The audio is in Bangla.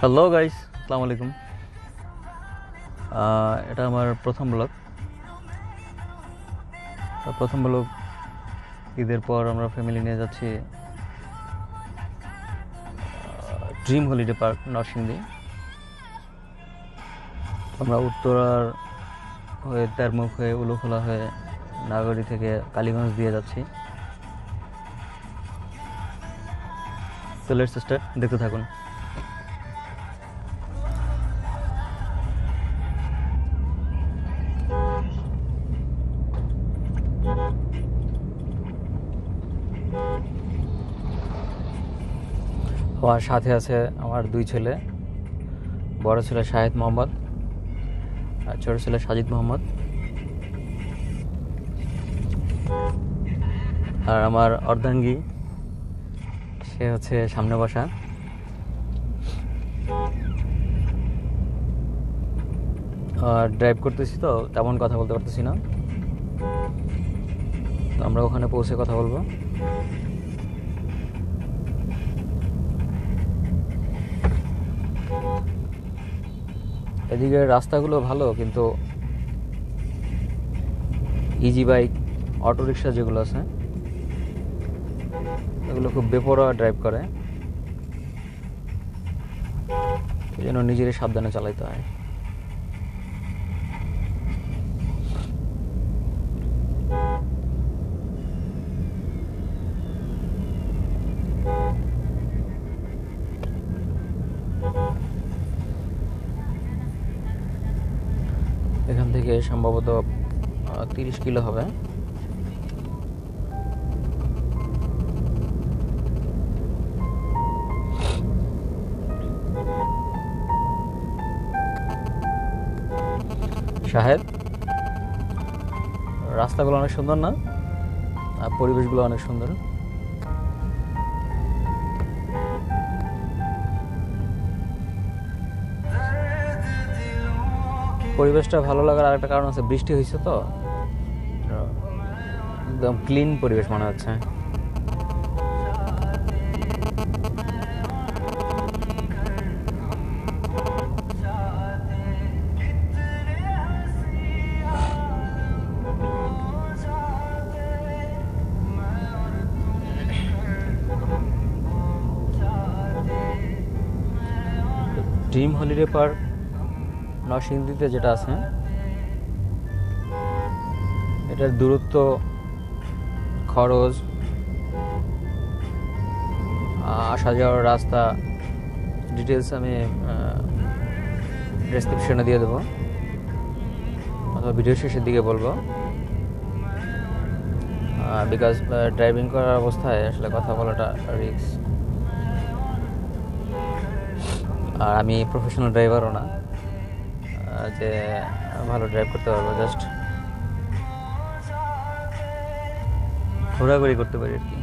হ্যালো গাইস আসসালামু আলাইকুম এটা আমার প্রথম ব্লগ প্রথম ব্লগ ঈদের পর আমরা ফ্যামিলি নিয়ে যাচ্ছি ড্রিম হলিডে পার্ক নরসিংদী। আমরা উত্তরার হয়ে তেরমুখ হয়ে, উলুখোলা হয়ে নাগরী থেকে কালীগঞ্জ দিয়ে যাচ্ছি। তো লেটস স্টার্ট দেখতে থাকুন। আমার সাথে আছে আমার দুই ছেলে। বড় ছেলে শাহেদ মোহাম্মদ আর ছোট ছেলে সাজিদ মোহাম্মদ। আর আমার অর্ধাঙ্গী, সে হচ্ছে সামনে বসা। আর ড্রাইভ করতেছি তো, তেমন কথা বলতে পারতেছি না। আমরা ওখানে পৌঁছে কথা বলব। এদিকে রাস্তাগুলো ভালো, কিন্তু ইজি বাইক অটো রিক্সা যেগুলো আছে, এগুলো খুব বেপরোয়া ড্রাইভ করে। এই জন্য নিজেরই সাবধানে চালাইতে হয়। এখান থেকে সম্ভবত তিরিশ কিলো হবে। সাহেব, রাস্তাগুলো অনেক সুন্দর না? আর পরিবেশগুলো অনেক সুন্দর। পরিবেশটা ভালো লাগার আরেকটা কারণ আছে, বৃষ্টি হয়েছে তো। একদম ক্লিন পরিবেশ মনে হচ্ছে। ড্রিম হলিডে পার্ক নরসিংদীতে যেটা আছে, এটার দূরত্ব, খরচ আসা যাওয়ার রাস্তা ডিটেলস আমি ডেসক্রিপশনে দিয়ে দেবো। অথবা ভিডিও শেষের দিকে বলব। বিকজ ড্রাইভিং করার অবস্থায় আসলে কথা বলাটা রিস্ক আর আমি প্রফেশনাল ড্রাইভারও না। যে ভালো ড্রাইভ করতে পারব জাস্ট ঘোরাঘুরি করতে পারি আর কি।